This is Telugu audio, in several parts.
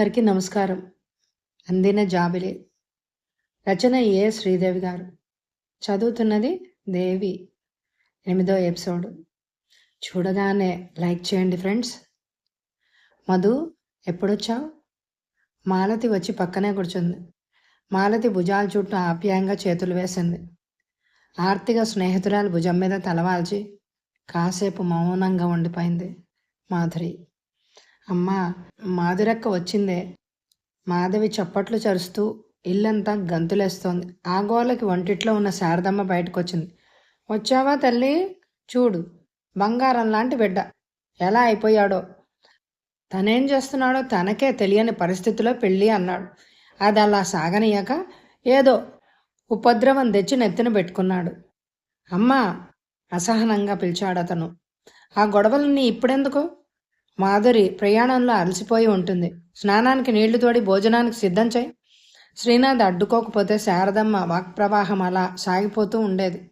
అందరికీ నమస్కారం. అందిన జాబిలే. రచన ఏ. శ్రీదేవి గారు. చదువుతున్నది దేవి. ఎనిమిదో ఎపిసోడ్. చూడగానే లైక్ చేయండి ఫ్రెండ్స్. మధు ఎప్పుడొచ్చావు? మాలతి వచ్చి పక్కనే కూర్చుంది. మాలతి భుజాల చుట్టూ ఆప్యాయంగా చేతులు వేసింది. ఆర్తిగా స్నేహితురాలు భుజం మీద తలవాల్చి కాసేపు మౌనంగా ఉండిపోయింది మాధురి. అమ్మా మాధురక్క వచ్చిందే. మాధవి చప్పట్లు చరుస్తూ ఇల్లంతా గంతులేస్తోంది. ఆ గోలకి వంటిట్లో ఉన్న శారదమ్మ బయటకు వచ్చింది వచ్చావా తల్లి? చూడు బంగారం లాంటి బిడ్డ. ఎలా అయిపోయాడో. తనేం చేస్తున్నాడో తనకే తెలియని పరిస్థితిలో పెళ్ళి అన్నాడు. అది అలా సాగనీయక ఏదో ఉపద్రవం తెచ్చి నెత్తిన పెట్టుకున్నాడు. అమ్మా అసహనంగా పిలిచాడు అతను ఆ గొడవలన్నీ ఇప్పుడెందుకు? మాధురి ప్రయాణంలో అలసిపోయి ఉంటుంది. స్నానానికి నీళ్ళు తోడి భోజనానికి సిద్ధం చేయి. శ్రీనాథ్ అడ్డుకోకపోతే శారదమ్మ వాక్ప్రవాహం అలా సాగిపోతూ ఉండేది.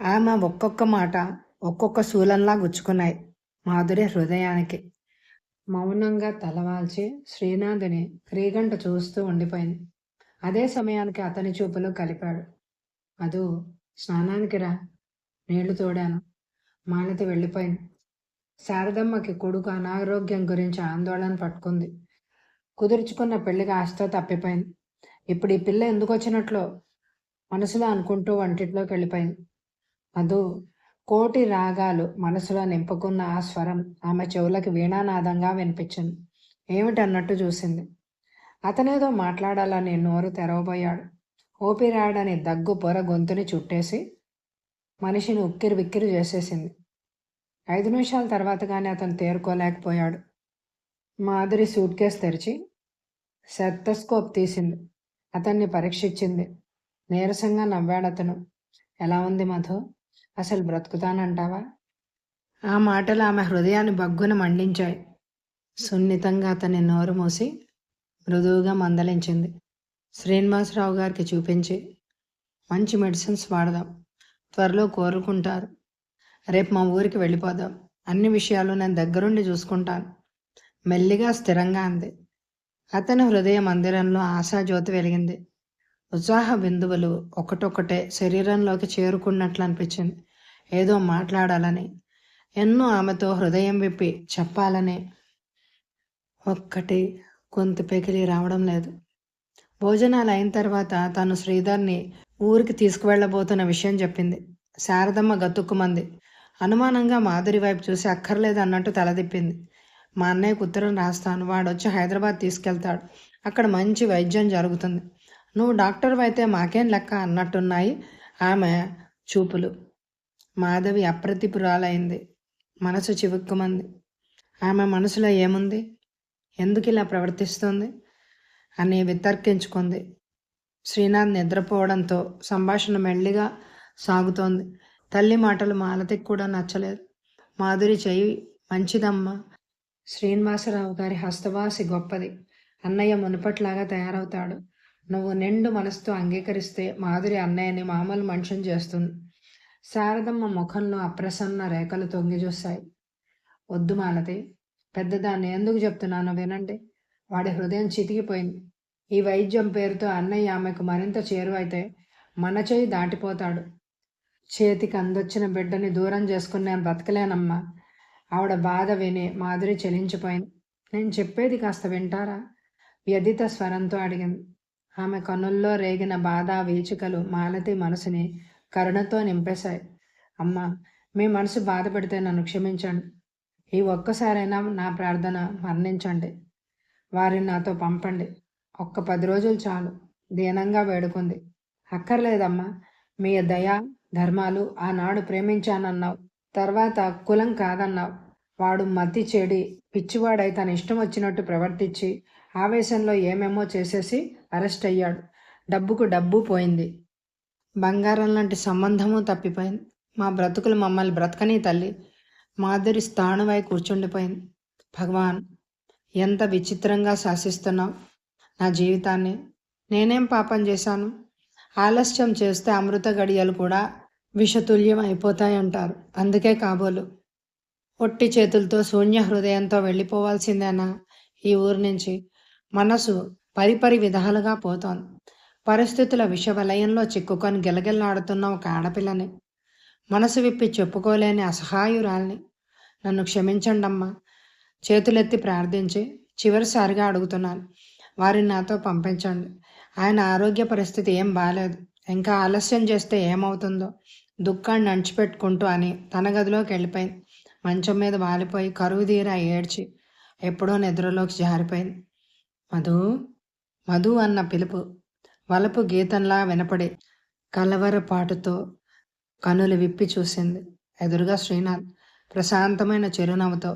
ఆమె ఒక్కొక్క మాట ఒక్కొక్క శూలంలా గుచ్చుకున్నాయి మాధురి హృదయానికి. మౌనంగా తలవాల్చి శ్రీనాథుని క్రీగంట చూస్తూ ఉండిపోయింది. అదే సమయానికి అతని చూపులు కలిపాడు. అదు స్నానానికి రా నీళ్ళు తోడాను. మాలతి వెళ్ళిపోయింది. శారదమ్మకి కొడుకు అనారోగ్యం గురించి ఆందోళన పట్టుకుంది. కుదుర్చుకున్న పెళ్ళికి ఆశతో తప్పిపోయింది. ఇప్పుడు ఈ పిల్ల ఎందుకు వచ్చినట్లో మనసులో అనుకుంటూ వంటిట్లోకి వెళ్ళిపోయింది. మధు కోటి రాగాలు మనసులో నింపుకున్న ఆ స్వరం ఆమె చెవులకి వీణానాదంగా వినిపించింది. ఏమిటన్నట్టు చూసింది. అతనేదో మాట్లాడాలని నోరు తెరవబోయాడు. ఓపిరాడని దగ్గు పొర గొంతుని చుట్టేసి మనిషిని ఉక్కిరి బిక్కిరి చేసేసింది. ఐదు నిమిషాల తర్వాత కానీ అతను తేరుకోలేకపోయాడు. మాధురి సూట్ కేస్ తెరిచి సెత్తస్కోప్ తీసింది. అతన్ని పరీక్షించింది. నీరసంగా నవ్వాడు అతను. ఎలా ఉంది మధు? అసలు బ్రతుకుతానంటావా? ఆ మాటలు ఆమె హృదయాన్ని బగ్గున మండించాయి. సున్నితంగా అతన్ని నోరు మూసి మృదువుగా మందలించింది. శ్రీనివాసరావు గారికి చూపించి మంచి మెడిసిన్స్ వాడదాం. త్వరలో కోరుకుంటారు. రేపు మా ఊరికి వెళ్ళిపోదాం. అన్ని విషయాలు నేను దగ్గరుండి చూసుకుంటాను. మెల్లిగా స్థిరంగా అంది. అతని హృదయ మందిరంలో ఆశాజ్యోతి వెలిగింది. ఉత్సాహ బిందువులు ఒకటొక్కటే శరీరంలోకి చేరుకున్నట్లు అనిపించింది. ఏదో మాట్లాడాలని ఎన్నో ఆమెతో హృదయం విప్పి చెప్పాలని ఒక్కటి గొంతు పెకిలి రావడం లేదు. భోజనాలు అయిన తర్వాత తను శ్రీధర్ని ఊరికి తీసుకువెళ్ళబోతున్న విషయం చెప్పింది. శారదమ్మ గతుక్కుమంది. అనుమానంగా మాధురి వైపు చూసి అక్కర్లేదు అన్నట్టు తలదిప్పింది మా అన్నయ్యకు ఉత్తరం రాస్తాను. వాడు వచ్చి హైదరాబాద్ తీసుకెళ్తాడు. అక్కడ మంచి వైద్యం జరుగుతుంది. నువ్వు డాక్టర్ అయితే మాకేం లెక్క అన్నట్టున్నాయి ఆమె చూపులు. మాధవి అప్రతిపురాలైంది. మనసు చివుక్కుమంది. ఆమె మనసులో ఏముంది? ఎందుకు ఇలా ప్రవర్తిస్తుంది? అని వితర్కించుకుంది. శ్రీనాథ్ నిద్రపోవడంతో సంభాషణ మెల్లిగా సాగుతోంది. తల్లి మాటలు మాలతికి కూడా నచ్చలేదు. మాధురి చెయ్యి మంచిదమ్మా. శ్రీనివాసరావు గారి హస్తవాసి గొప్పది. అన్నయ్య మునుపట్లాగా తయారవుతాడు. నువ్వు నిండు మనసుతో అంగీకరిస్తే మాధురి అన్నయ్యని మామూలు మనిషిని చేస్తుంది. శారదమ్మ ముఖంలో అప్రసన్న రేఖలు తొంగి చూశాయి. వద్దు మాలతి పెద్దదాన్ని ఎందుకు చెప్తున్నానో వినండి. వాడి హృదయం చితికిపోయింది. ఈ వైద్యం పేరుతో అన్నయ్య ఆమెకు మరింత చేరువైతే మన చేయి దాటిపోతాడు. చేతికి అందొచ్చిన బిడ్డని దూరం చేసుకుని నేను బ్రతకలేనమ్మా. ఆవిడ బాధ విని మాధురి చెలించిపోయింది. నేను చెప్పేది కాస్త వింటారా? వ్యధిత స్వరంతో అడిగింది. ఆమె కనుల్లో రేగిన బాధ వీచికలు మాలతి మనసుని కరుణతో నింపేశాయి. అమ్మా మీ మనసు బాధపడితే నన్ను క్షమించండి. ఈ ఒక్కసారైనా నా ప్రార్థన మరణించండి. వారిని నాతో పంపండి. ఒక్క పది రోజులు చాలు. దీనంగా వేడుకుంది. అక్కర్లేదమ్మా. మీ దయ ధర్మాలు ఆనాడు ప్రేమించానన్నావు. తర్వాత కులం కాదన్నావు. వాడు మతి చెడి పిచ్చివాడై తన ఇష్టం వచ్చినట్టు ప్రవర్తించి ఆవేశంలో ఏమేమో చేసేసి అరెస్ట్ అయ్యాడు. డబ్బుకు డబ్బు పోయింది. బంగారం లాంటి సంబంధము తప్పిపోయింది. మా బ్రతుకులు మమ్మల్ని బ్రతకని తల్లి. మాధురి స్థాణువై కూర్చుండిపోయింది. భగవాన్ ఎంత విచిత్రంగా శాసిస్తున్నావు నా జీవితాన్ని. నేనేం పాపం చేశాను? ఆలస్యం చేస్తే అమృత గడియలు కూడా విషతుల్యం అయిపోతాయంటారు. అందుకే కాబోలు. ఒట్టి చేతులతో శూన్య హృదయంతో వెళ్ళిపోవాల్సిందేనా? ఈ ఊరు నుంచి మనసు పరిపరి విధాలుగా పోతోంది. పరిస్థితుల విషవలయంలో చిక్కుకొని గిలగిల్లాడుతున్న ఒక ఆడపిల్లని. మనసు విప్పి చెప్పుకోలేని అసహాయురాల్ని. నన్ను క్షమించండమ్మా. చేతులెత్తి ప్రార్థించి చివరిసారిగా అడుగుతున్నాను. వారిని నాతో పంపించండి. ఆయన ఆరోగ్య పరిస్థితి ఏం బాగాలేదు ఇంకా ఆలస్యం చేస్తే ఏమవుతుందో దుఃఖాన్ని అణిచిపెట్టుకుంటూ అని తన గదిలోకి వెళ్ళిపోయింది. మంచం మీద వాలిపోయి కరువు తీరా ఏడ్చి ఎప్పుడో నిద్రలోకి జారిపోయింది. మధు మధు అన్న పిలుపు వలపు గీతంలా వినపడి కలవరపాటుతో కనులు విప్పి చూసింది. ఎదురుగా శ్రీనాథ్ ప్రశాంతమైన చిరునవ్వుతో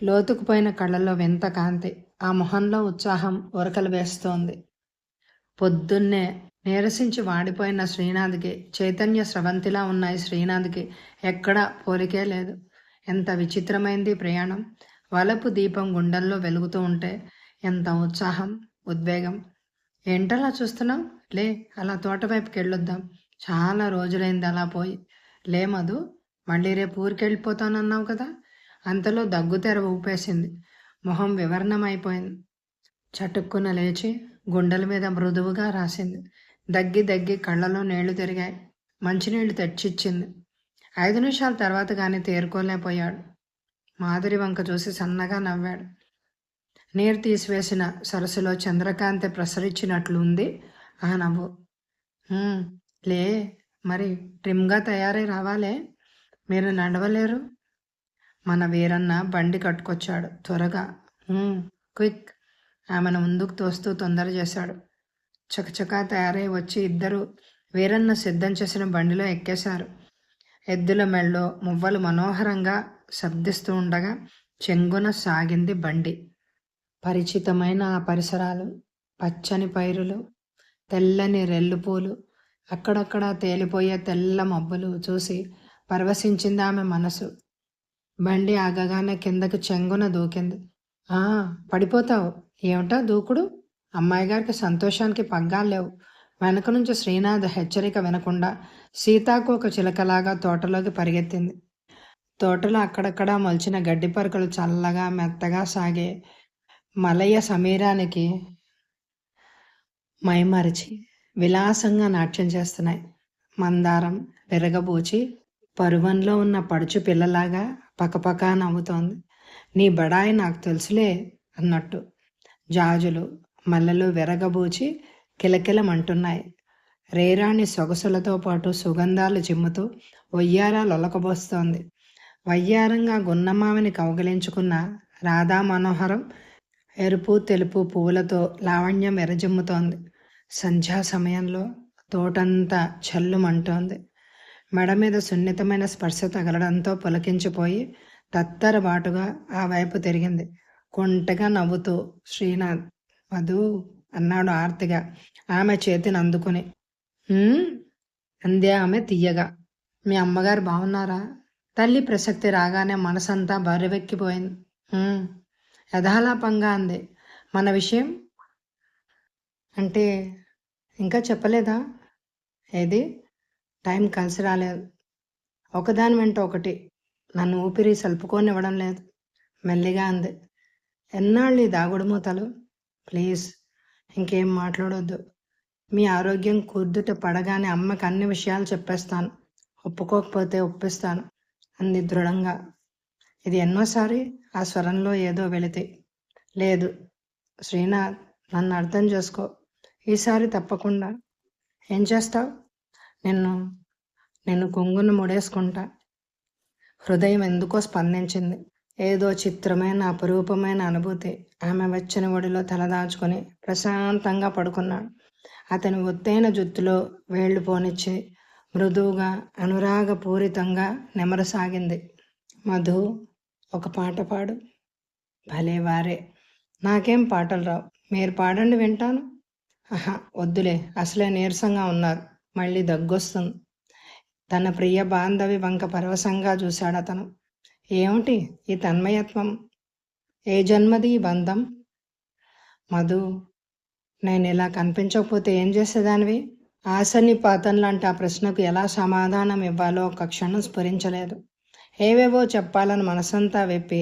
లోతుకుపోయిన కళ్ళల్లో వింత కాంతి ఆ మొహంలో ఉత్సాహం ఉరకలు వేస్తోంది. పొద్దున్నే నీరసించి వాడిపోయిన శ్రీనాథ్కి చైతన్య స్రవంతిలా ఉన్నాయి శ్రీనాథ్కి ఎక్కడా పోలికే లేదు. ఎంత విచిత్రమైంది ప్రయాణం. వలపు దీపం గుండెల్లో వెలుగుతూ ఉంటే ఎంత ఉత్సాహం ఉద్వేగం. ఏంటలా చూస్తున్నాం లే అలా తోట వైపుకి వెళ్ళొద్దాం చాలా రోజులైంది అలా పోయి. లే మధు మళ్ళీ రేపు ఊరికి వెళ్ళిపోతానన్నావు కదా? అంతలో దగ్గు తెర ఊపేసింది. మొహం వివరణమైపోయింది. చటుక్కున లేచి గుండెల మీద మృదువుగా రాసింది. దగ్గి దగ్గి కళ్ళలో నీళ్ళు తిరిగాయి. మంచినీళ్ళు తెచ్చిచ్చింది. ఐదు నిమిషాల తర్వాత కానీ తేరుకోలేకపోయాడు. మాధురి వంక చూసి సన్నగా నవ్వాడు. నీరు తీసివేసిన సరస్సులో చంద్రకాంతి ప్రసరించినట్లు ఉంది ఆ నవ్వు. లే మరి ట్రిమ్గా తయారై రావాలే? మీరు నడవలేరు? మన వీరన్న బండి కట్టుకొచ్చాడు త్వరగా. క్విక్ ఆమెను ముందుకు తోస్తూ తొందర చేశాడు. చకచకా తయారై వచ్చి ఇద్దరు వీరన్న సిద్ధం చేసిన బండిలో ఎక్కేశారు. ఎద్దుల మెళ్ళో మువ్వలు మనోహరంగా శబ్దిస్తూ ఉండగా చెంగున సాగింది బండి. పరిచితమైన ఆ పరిసరాలు పచ్చని పైరులు తెల్లని రెల్లుపూలు అక్కడక్కడ తేలిపోయే తెల్ల మబ్బులు చూసి పరవశించింది ఆమె మనసు. బండి ఆగగానే కిందకు చెంగున దూకింది. ఆ పడిపోతావు. ఏమిటా దూకుడు. అమ్మాయి గారికి సంతోషానికి పగ్గాలు లేవు. వెనక నుంచి శ్రీనాథ్ హెచ్చరిక వినకుండా సీతాకు ఒక చిలకలాగా తోటలోకి పరిగెత్తింది. తోటలో అక్కడక్కడ మొలిచిన గడ్డి పరుకలు చల్లగా మెత్తగా సాగే మలయ సమీరానికి మైమరిచి విలాసంగా నాట్యం చేస్తున్నాయి. మందారం విరగబూచి పరువంలో ఉన్న పడుచు పిల్లలాగా పకపకా నవ్వుతోంది. నీ బడాయి నాకు తెలుసులే అన్నట్టు జాజులు మల్లెలు విరగబూచి కిలకిలమంటున్నాయి. రేరాణి సొగసులతో పాటు సుగంధాలు చిమ్ముతూ వయ్యారాలు ఒలకబోస్తోంది వయ్యారంగా గున్నమావిని కౌగిలించుకున్న రాధా మనోహరం ఎరుపు తెలుపు పువ్వులతో లావణ్యం ఎరజిమ్ముతోంది సంధ్యా సమయంలో తోటంతా చల్లుమంటోంది. మెడ మీద సున్నితమైన స్పర్శ తగలడంతో పులకించిపోయి తత్తరబాటుగా ఆ వైపు తిరిగింది. కొంటగా నవ్వుతూ శ్రీనాథ్ మధు అన్నాడు ఆర్తిగా ఆమె చేతిని అందుకుని అందే ఆమె తీయగా మీ అమ్మగారు బాగున్నారా తల్లి ప్రసక్తి రాగానే మనసంతా బరువెక్కిపోయింది. యథాలాపంగా అంది. మన విషయం? అంటే ఇంకా చెప్పలేదా? ఏది? టైం కలిసి రాలేదు. ఒకదాని వెంట ఒకటి. నన్ను ఊపిరి సలుపుకోనివ్వడం లేదు. మెల్లిగా అంది. ఎన్నాళ్ళు ఈ దాగుడు మూతలు ప్లీజ్ ఇంకేం మాట్లాడొద్దు. మీ ఆరోగ్యం కుర్దుట పడగానే అమ్మకి అన్ని విషయాలు చెప్పేస్తాను. ఒప్పుకోకపోతే ఒప్పిస్తాను అంది దృఢంగా. ఇది ఎన్నోసారి ఆ స్వరంలో ఏదో వెళితే. లేదు శ్రీనాథ్ నన్ను అర్థం చేసుకో. ఈసారి తప్పకుండా. ఏం చేస్తావు? నిన్ను నిన్ను కొంగును ముడేసుకుంటా. హృదయం ఎందుకో స్పందించింది. ఏదో చిత్రమైన అపురూపమైన అనుభూతి. ఆమె వచ్చిన ఒడిలో తలదాచుకొని ప్రశాంతంగా పడుకున్నాడు. అతని ఒత్తైన జుత్తులో వేళ్ళు పోనిచ్చి మృదువుగా అనురాగపూరితంగా నెమరసాగింది. మధు ఒక పాట పాడు. భలే వారే. నాకేం పాటలు రావు. మీరు పాడండి వింటాను. ఆహా వద్దులే. అసలే నీరసంగా ఉన్నారు. మళ్ళీ దగ్గొస్తుంది. తన ప్రియ బాంధవి వంక పరవశంగా చూశాడు అతను. ఏమిటి ఈ తన్మయత్వం? ఏ జన్మది ఈ బంధం? మధు నేను ఇలా కనిపించకపోతే ఏం చేసేదానివి? ఆశని పాతం లాంటి ఆ ప్రశ్నకు ఎలా సమాధానం ఇవ్వాలో ఒక క్షణం స్ఫురించలేదు. ఏవేవో చెప్పాలని మనసంతా వెప్పి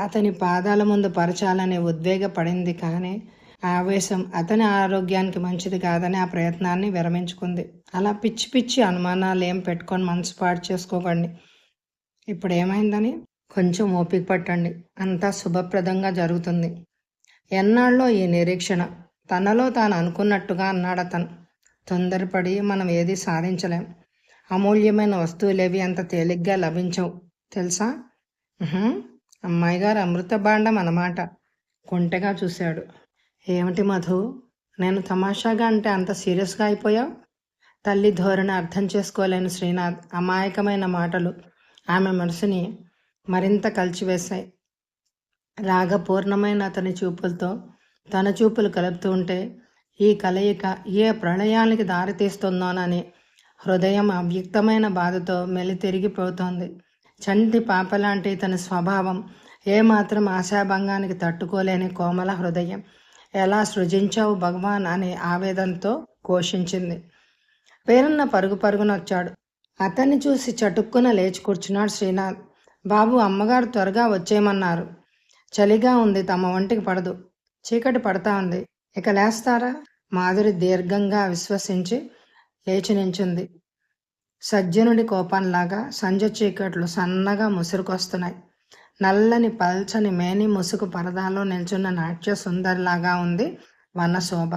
అతని పాదాల ముందు పరచాలనే ఉద్వేగపడింది కానీ ఆవేశం అతని ఆరోగ్యానికి మంచిది కాదని ఆ ప్రయత్నాన్ని విరమించుకుంది. అలా పిచ్చి పిచ్చి అనుమానాలు ఏం పెట్టుకొని మనసు పాడు చేసుకోకండి. ఇప్పుడు ఏమైందని కొంచెం ఓపిక పట్టండి. అంతా శుభప్రదంగా జరుగుతుంది. ఎన్నాళ్ళో ఈ నిరీక్షణ. తనలో తాను అనుకున్నట్టుగా అన్నాడు అతను. తొందరపడి మనం ఏది సాధించలేం. అమూల్యమైన వస్తువులేవి అంత తేలిగ్గా లభించవు. తెలుసా? అమ్మాయి గారు అమృత బాండం అన్నమాట. కొంటెగా చూశాడు. ఏమిటి మధు? నేను తమాషాగా అంటే అంత సీరియస్గా అయిపోయావు? తల్లి ధోరణి అర్థం చేసుకోలేని శ్రీనాథ్ అమాయకమైన మాటలు. ఆమె మనసుని మరింత కలిచివేశాయి. రాగపూర్ణమైన అతని చూపులతో తన చూపులు కలుపుతూ ఉంటే ఈ కలయిక ఏ ప్రళయానికి దారితీస్తుందోనని హృదయం అవ్యక్తమైన బాధతో మెలి తిరిగిపోతోంది. చంటి పాపలాంటి తన స్వభావం ఏమాత్రం ఆశాభంగానికి తట్టుకోలేని కోమల హృదయం. ఎలా సృజించావు భగవాన్ అనే ఆవేదనతో ఘోషించింది పేరున్న పరుగు పరుగునొచ్చాడు. అతన్ని చూసి చటుక్కున లేచి కూర్చున్నాడు శ్రీనాథ్. బాబు అమ్మగారు త్వరగా వచ్చేయమన్నారు. చలిగా ఉంది తమ ఒంటికి పడదు. చీకటి పడతా ఉంది. ఇక లేస్తారా? మాధురి దీర్ఘంగా విశ్వసించి లేచి నించుంది. సజ్జనుడి కోపంలాగా సంజ చీకట్లు సన్నగా ముసురుకొస్తున్నాయి. నల్లని పల్చని మేని ముసుగు పరదాలో నిల్చున్న నాట్య సుందరిలాగా ఉంది వనశోభ.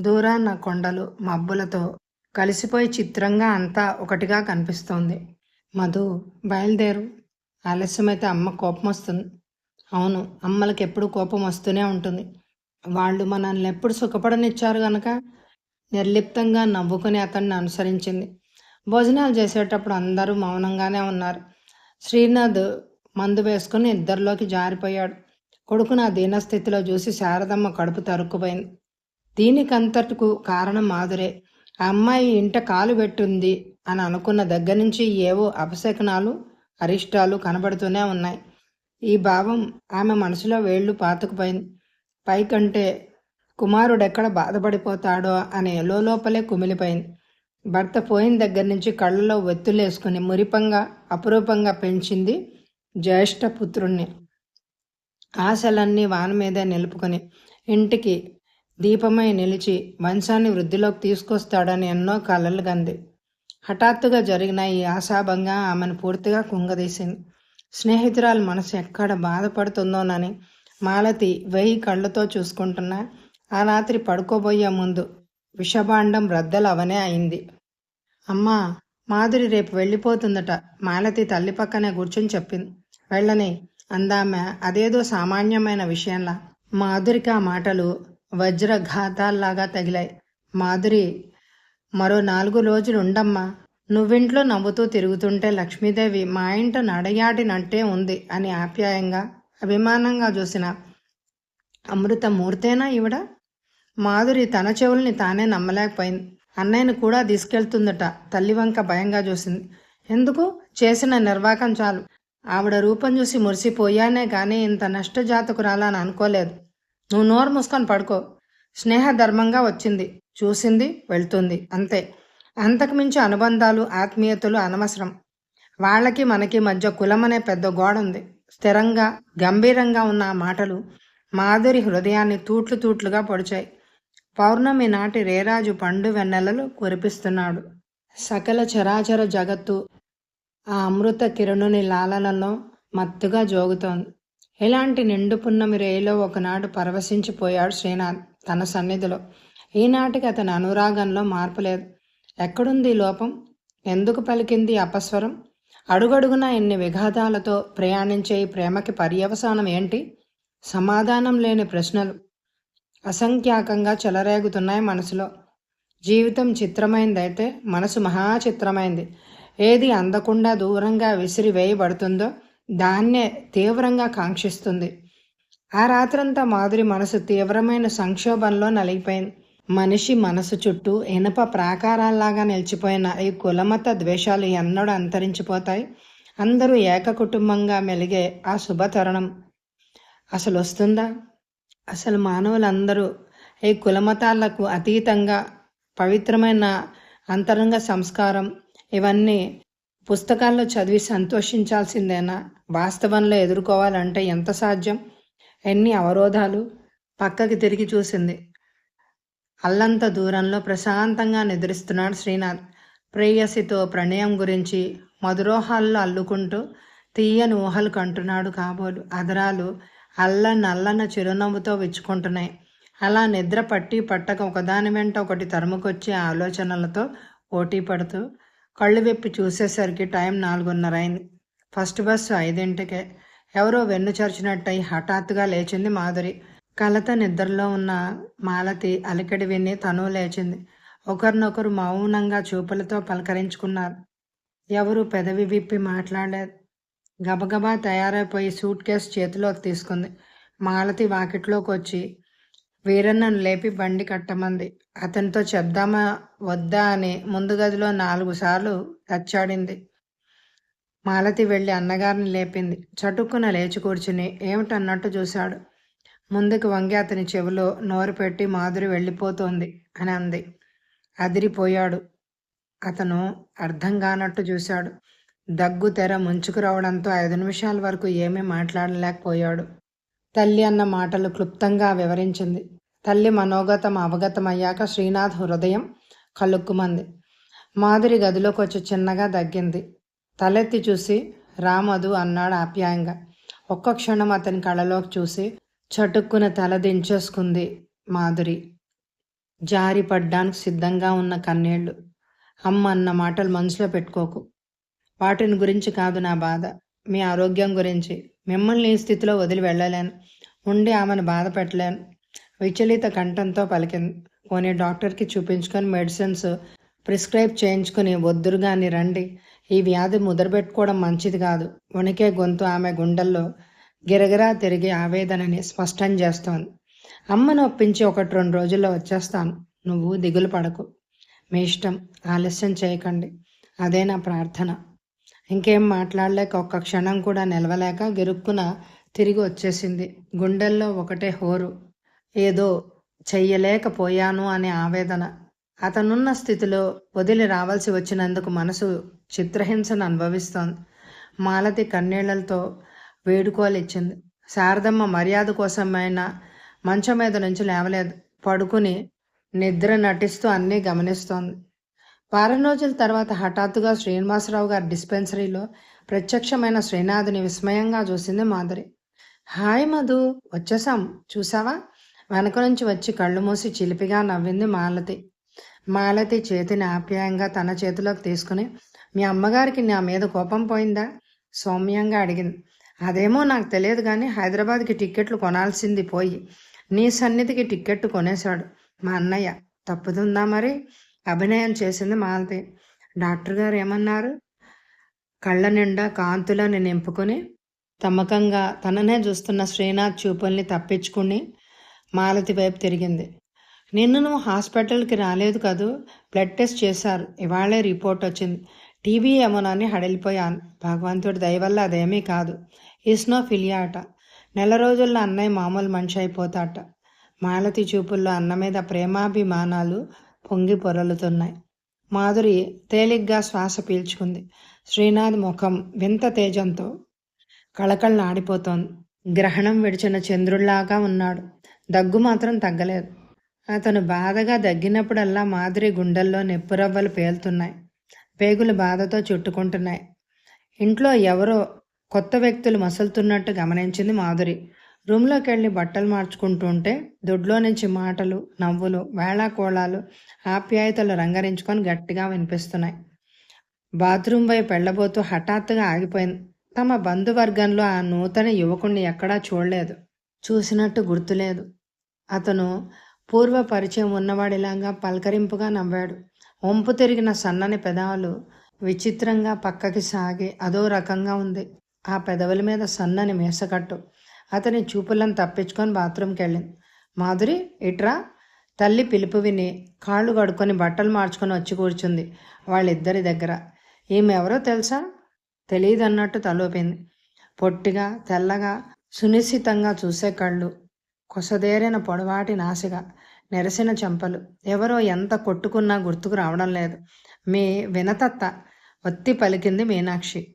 దూరాన కొండలు మబ్బులతో కలిసిపోయి చిత్రంగా అంతా ఒకటిగా కనిపిస్తోంది. మధు బయలుదేరు. ఆలస్యమైతే అమ్మ కోపం వస్తుంది. అవును అమ్మలకి ఎప్పుడు కోపం వస్తూనే ఉంటుంది. వాళ్ళు మనల్ని ఎప్పుడు సుఖపడనిచ్చారు గనక? నిర్లిప్తంగా నవ్వుకుని అతన్ని అనుసరించింది. భోజనాలు చేసేటప్పుడు అందరూ మౌనంగానే ఉన్నారు. శ్రీనాథ్ మందు వేసుకుని ఇద్దరిలోకి జారిపోయాడు. కొడుకును ఆ దీనస్థితిలో చూసి శారదమ్మ కడుపు తరుక్కుపోయింది. దీనికంతటికు కారణం మాధురే. ఆ అమ్మాయి ఇంట కాలు పెట్టుంది అని అనుకున్న దగ్గర నుంచి ఏవో అపశకనాలు అరిష్టాలు కనబడుతూనే ఉన్నాయి. ఈ భావం ఆమె మనసులో వేళ్ళు పాతుకుపోయింది. పైకంటే కుమారుడెక్కడ బాధపడిపోతాడో అనే లోపలే కుమిలిపోయింది. భర్త పోయిన దగ్గర నుంచి కళ్ళలో వెత్తులేసుకుని మురిపంగా అపురూపంగా పెంచింది జ్యేష్ఠ పుత్రుణ్ణి ఆశలన్నీ వాన మీదే నిలుపుకొని ఇంటికి దీపమై నిలిచి వంశాన్ని వృద్ధిలోకి తీసుకొస్తాడని ఎన్నో కలలు గంది హఠాత్తుగా జరిగిన ఈ ఆశాభంగా ఆమెను పూర్తిగా కుంగదీసింది. స్నేహితురాలు మనసు ఎక్కడ బాధపడుతుందోనని మాలతి వెయ్యి కళ్ళతో చూసుకుంటున్నా ఆ రాత్రి పడుకోబోయే ముందు విషభాండం రద్దలు అవనే అయింది. అమ్మా మాధురి రేపు వెళ్ళిపోతుందట మాలతి తల్లి పక్కనే కూర్చొని చెప్పింది. వెళ్ళని అందామె అదేదో సామాన్యమైన విషయంలా. మాధురికి ఆ మాటలు వజ్రఘాతాల్లాగా తగిలాయి. మాధురి మరో నాలుగు రోజులు ఉండమ్మా. నువ్వింట్లో నవ్వుతూ తిరుగుతుంటే లక్ష్మీదేవి మా ఇంట నడయాడినట్టే ఉంది అని ఆప్యాయంగా అభిమానంగా చూసిన అమృత మూర్తేనా ఈవిడ? మాధురి తన చెవుల్ని తానే నమ్మలేకపోయింది. అన్నయ్యను కూడా తీసుకెళ్తుందట. తల్లి వంక భయంగా చూసింది. ఎందుకు? చేసిన నిర్వాకం చాలు. ఆవిడ రూపం చూసి మురిసిపోయానే కానీ ఇంత నష్టజాతకురాలని అనుకోలేదు. నువ్వు నోరు మూసుకొని పడుకో. స్నేహధర్మంగా వచ్చింది. చూసింది వెళ్తుంది. అంతే. అంతకుమించి అనుబంధాలు ఆత్మీయతలు అనవసరం. వాళ్ళకి మనకి మధ్య కులం అనే పెద్ద గోడ ఉంది స్థిరంగా గంభీరంగా ఉన్న ఆ మాటలు మాధురి హృదయాన్ని తూట్లు తూట్లుగా పొడిచాయి. పౌర్ణమి నాటి రేరాజు పండు వెన్నెలలు కురిపిస్తున్నాడు. సకల చరాచర జగత్తు ఆ అమృత కిరణుని లాలనలో మత్తుగా జోగుతోంది. ఇలాంటి నిండు పున్నమి రేయిలో ఒకనాడు పరవశించిపోయాడు శ్రీనాథ్ తన సన్నిధిలో. ఈనాటికి అతని అనురాగంలో మార్పు లేదు. ఎక్కడుంది లోపం? ఎందుకు పలికింది అపస్వరం? అడుగడుగున ఎన్ని విఘాతాలతో ప్రయాణించే ఈ ప్రేమకి పర్యవసానం ఏంటి? సమాధానం లేని ప్రశ్నలు అసంఖ్యాకంగా చెలరేగుతున్నాయి మనసులో. జీవితం చిత్రమైందైతే మనసు మహాచిత్రమైంది ఏది అందకుండా దూరంగా విసిరి వేయబడుతుందో దాన్నే తీవ్రంగా కాంక్షిస్తుంది. ఆ రాత్రంతా మాధురి మనసు తీవ్రమైన సంక్షోభంలో నలిగిపోయింది. మనిషి మనసు చుట్టూ ఇనప ప్రాకారాల్లాగా నిలిచిపోయిన ఈ కులమత ద్వేషాలు ఎన్నడూ అంతరించిపోతాయి. అందరూ ఏక కుటుంబంగా మెలిగే ఆ శుభతరుణం. అసలు వస్తుందా అసలు మానవులందరూ ఈ కులమతాలకు అతీతంగా పవిత్రమైన అంతరంగ సంస్కారం ఇవన్నీ పుస్తకాల్లో చదివి సంతోషించాల్సిందేనా? వాస్తవంలో ఎదుర్కోవాలంటే ఎంత సాధ్యం? ఎన్ని అవరోధాలు? పక్కకి తిరిగి చూసింది. అల్లంత దూరంలో ప్రశాంతంగా నిద్రిస్తున్నాడు శ్రీనాథ్. ప్రేయసితో ప్రణయం గురించి మధురోహాల్లో అల్లుకుంటూ తీయని ఊహలు కంటున్నాడు కాబోలు. అదరాలు అల్ల నల్లన చిరునవ్వుతో విచ్చుకుంటున్నాయి. అలా నిద్ర పట్టి పట్టక ఒకదాని వెంట ఒకటి తరుముకొచ్చే ఆలోచనలతో పోటీ పడుతూ కళ్ళు విప్పి చూసేసరికి టైం నాలుగున్నర అయింది. ఫస్ట్ బస్సు ఐదింటికే. ఎవరో వెన్ను చరిచినట్టయి హఠాత్తుగా లేచింది మాధురి. కలత నిద్రలో ఉన్న మాలతి అలికడి విని తను లేచింది. ఒకరినొకరు మౌనంగా చూపులతో పలకరించుకున్నారు. ఎవరు పెదవి విప్పి మాట్లాడలేదు. గబగబా తయారైపోయి సూట్ కేసు చేతిలోకి తీసుకుంది. మాలతి వాకిట్లోకి వచ్చి వీరన్నను లేపి బండి కట్టమంది. అతనితో చెప్దామా వద్దా అని ముందు గదిలో నాలుగు సార్లు తచ్చాడింది మాలతి వెళ్ళి అన్నగారిని లేపింది. చటుక్కున లేచి కూర్చుని ఏమిటన్నట్టు చూశాడు. ముందుకు వంగి అతని చెవిలో నోరు పెట్టి మాధురి వెళ్ళిపోతోంది అని అంది. అదిరిపోయాడు. అతను అర్థం కానట్టు చూశాడు. దగ్గు తెర ముంచుకు రావడంతో ఐదు నిమిషాల వరకు ఏమీ మాట్లాడలేకపోయాడు. తల్లి అన్న మాటలు క్లుప్తంగా వివరించింది. తల్లి మనోగతం అవగతమయ్యాక శ్రీనాథ్ హృదయం కలుక్కుమంది. మాధురి గదిలోకి వచ్చి చిన్నగా దగ్గింది. తలెత్తి చూసి రామధు అన్నాడు ఆప్యాయంగా. ఒక్క క్షణం అతని కళలోకి చూసి చటుక్కున తల దించేసుకుంది మాధురి జారి పడ్డానికి సిద్ధంగా ఉన్న కన్నీళ్ళు. అమ్మ అన్న మాటలు మనసులో పెట్టుకోకు. వాటిని గురించి కాదు నా బాధ. మీ ఆరోగ్యం గురించి. మిమ్మల్ని ఈ స్థితిలో వదిలి వెళ్ళలేను. ఉండి ఆమెను బాధ పెట్టలేను. విచలిత కంఠంతో పలికింది. పోనీ డాక్టర్కి చూపించుకొని మెడిసిన్స్ ప్రిస్క్రైబ్ చేయించుకుని వద్దురుగాని రండి. ఈ వ్యాధి ముదరబెట్టుకోవడం మంచిది కాదు. ఉనికే గొంతు ఆమె గుండెల్లో గిరగిరా తిరిగి ఆవేదనని స్పష్టం చేస్తోంది. అమ్మను ఒప్పించి ఒకటి రెండు రోజుల్లో వచ్చేస్తాను. నువ్వు దిగులు పడకు. మీ ఇష్టం. ఆలస్యం చేయకండి. అదే నా ప్రార్థన. ఇంకేం మాట్లాడలేక ఒక్క క్షణం కూడా నిలవలేక గెరుక్కున తిరిగి వచ్చేసింది. గుండెల్లో ఒకటే హోరు. ఏదో చెయ్యలేకపోయాను అనే ఆవేదన. అతనున్న స్థితిలో వదిలి రావాల్సి వచ్చినందుకు మనసు చిత్రహింసను అనుభవిస్తోంది. మాలతి కన్నీళ్ళతో వేడుకోలిచ్చింది. శారదమ్మ మర్యాద కోసమైనా మంచం మీద నుంచి లేవలేదు. పడుకుని నిద్ర నటిస్తూ అన్నీ గమనిస్తోంది. వారం రోజుల తర్వాత హఠాత్తుగా శ్రీనివాసరావు గారి డిస్పెన్సరీలో ప్రత్యక్షమైన శ్రీనాథుని విస్మయంగా చూసింది మాధురి. హాయ్ మధు వచ్చేసాం చూసావా వెనక నుంచి వచ్చి కళ్ళు మూసి చిలిపిగా నవ్వింది మాలతి. మాలతి చేతిని ఆప్యాయంగా తన చేతిలోకి తీసుకుని మీ అమ్మగారికి నా మీద కోపం పోయిందా? సౌమ్యంగా అడిగింది. అదేమో నాకు తెలియదు కానీ హైదరాబాద్కి టిక్కెట్లు కొనాల్సింది పోయి నీ సన్నిధికి టిక్కెట్ కొనేశాడు మా అన్నయ్య. తప్పుతుందా మరి? అభినయం చేసింది మాలతి. డాక్టర్ గారు ఏమన్నారు? కళ్ళ నిండా కాంతులను నింపుకొని తమ్మకంగా తననే చూస్తున్న శ్రీనాథ్ చూపుల్ని తప్పించుకుని మాలతి వైపు తిరిగింది. నిన్న నువ్వు హాస్పిటల్కి రాలేదు కదూ? బ్లడ్ టెస్ట్ చేశారు. ఇవాళే రిపోర్ట్ వచ్చింది. టీబీ ఏమోనని హడలిపోయాను. భగవంతుడి దయవల్ల అదేమీ కాదు. ఇస్నో ఫిలియా అట. నెల రోజుల్లో అన్నయ్య మామూలు మనిషి అయిపోతాట. మాలతి చూపుల్లో అన్న మీద ప్రేమాభిమానాలు పొంగి పొరలుతున్నాయి. మాధురి తేలిగ్గా శ్వాస పీల్చుకుంది. శ్రీనాథ్ ముఖం వింత తేజంతో కళకళలాడిపోతోంది గ్రహణం విడిచిన చంద్రుల్లాగా ఉన్నాడు. దగ్గు మాత్రం తగ్గలేదు. అతను బాధగా దగ్గినప్పుడల్లా మాధురి గుండెల్లో నెప్పురవ్వలు పేలుతున్నాయి. పేగులు బాధతో చుట్టుకుంటున్నాయి. ఇంట్లో ఎవరో కొత్త వ్యక్తులు మసులుతున్నట్టు గమనించింది మాధురి. రూమ్లోకి వెళ్ళి బట్టలు మార్చుకుంటుంటే దొడ్లో నుంచి మాటలు నవ్వులు వేళాకోళాలు ఆప్యాయతలు రంగరించుకొని గట్టిగా వినిపిస్తున్నాయి. బాత్రూమ్ వైపు వెళ్ళబోతూ హఠాత్తుగా ఆగిపోయింది. తమ బంధువర్గంలో ఆ నూతన యువకుణ్ణి ఎక్కడా చూడలేదు. చూసినట్టు గుర్తులేదు. అతను పూర్వ పరిచయం ఉన్నవాడిలాగా పలకరింపుగా నవ్వాడు. వంపు తిరిగిన సన్నని పెదాలు విచిత్రంగా పక్కకి సాగి అదో రకంగా ఉంది. ఆ పెదవుల మీద సన్నని మేసకట్టు అతని చూపులను తప్పించుకొని బాత్రూమ్కి వెళ్ళింది మాధురి ఇట్రా తల్లి పిలుపు విని కాళ్ళు కడుక్కొని బట్టలు మార్చుకొని వచ్చి కూర్చుంది వాళ్ళిద్దరి దగ్గర. ఈమె ఎవరో తెలుసా? తెలియదు అన్నట్టు పొట్టిగా తెల్లగా సునిశ్చితంగా చూసే కళ్ళు. కొసదేరిన పొడవాటి నాసిక నెరసిన చెంపలు. ఎవరో ఎంత కొట్టుకున్నా గుర్తుకు రావడం లేదు. మీ వినతత్త. ఒత్తి పలికింది మీనాక్షి.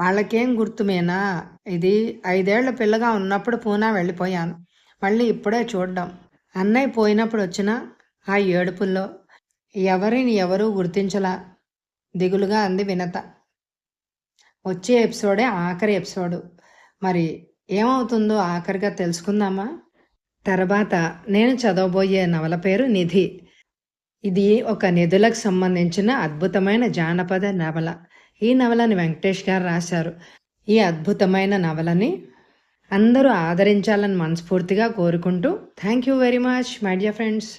వాళ్ళకేం గుర్తుమేనా? ఇది ఐదేళ్ళ పిల్లగా ఉన్నప్పుడు పూనా వెళ్ళిపోయాను. మళ్ళీ ఇప్పుడే చూడ్డం. అన్నయ్య పోయినప్పుడు వచ్చిన ఆ ఏడుపుల్లో ఎవరిని ఎవరూ గుర్తించలా? దిగులుగా అంది వినత. వచ్చే ఎపిసోడే ఆఖరి ఎపిసోడు. మరి ఏమవుతుందో ఆఖరిగా తెలుసుకుందామా? తర్వాత నేను చదవబోయే నవల పేరు నిధి. ఇది ఒక నిధులకు సంబంధించిన అద్భుతమైన జానపద నవల. ఈ నవలని వెంకటేష్ గారు రాశారు. ఈ అద్భుతమైన నవలని అందరూ ఆదరించాలని మనస్ఫూర్తిగా కోరుకుంటూ thank you very much my dear friends.